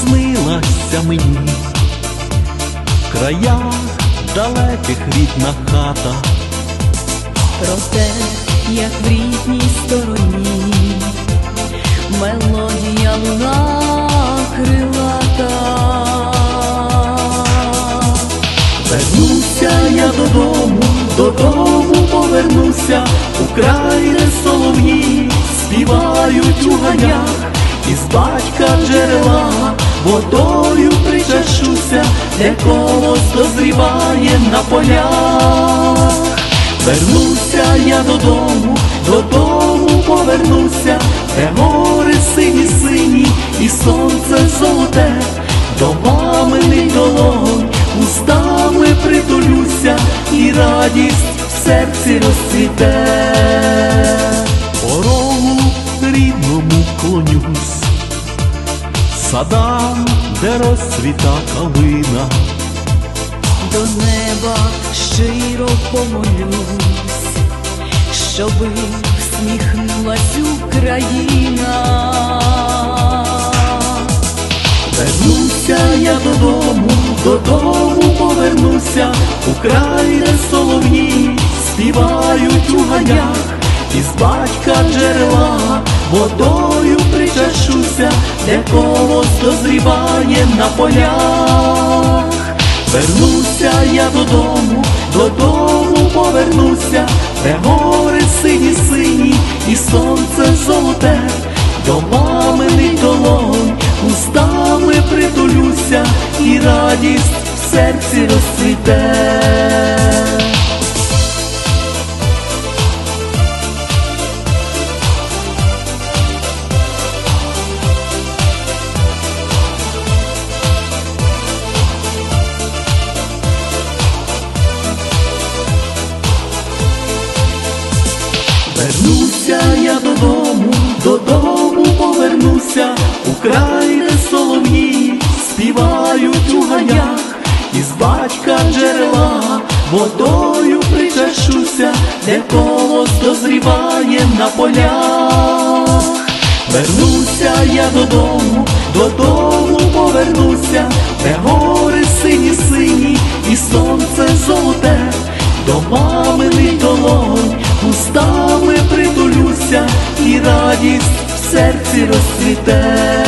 сниться мені, в краях далеких рідна хата, про те, як в рідній стороні, мелодія луна крилата. вернуся я додому, додому повернуся, у край, де солов'ї співають у ганях, із батька джерела водою причащуся, де колос дозріває на полях. Вернуся я додому, додому повернуся, де гори сині сині і сонце золоте, до маминих долонь устами притулюся, і радість в серці розцвіте. Клонюсь, садам, де розцвіта калина. До неба щиро помолюсь, щоби всміхнулась Україна. Вернуся я додому, додому повернуся, у край, де солов'ї співають у ганях, із батька джерела водою колос дозріває на полях. Вернуся я додому, додому повернуся, де гори сині сині і сонце золоте, до маминих долонь устами притулюся, і радість в серці розцвіте. Вернуся я додому, додому повернуся, у край, де солов'ї співають у ганях, із батька джерела водою причащуся, де колос дозріває на полях. Вернуся я додому, додому повернуся, де розцвіте.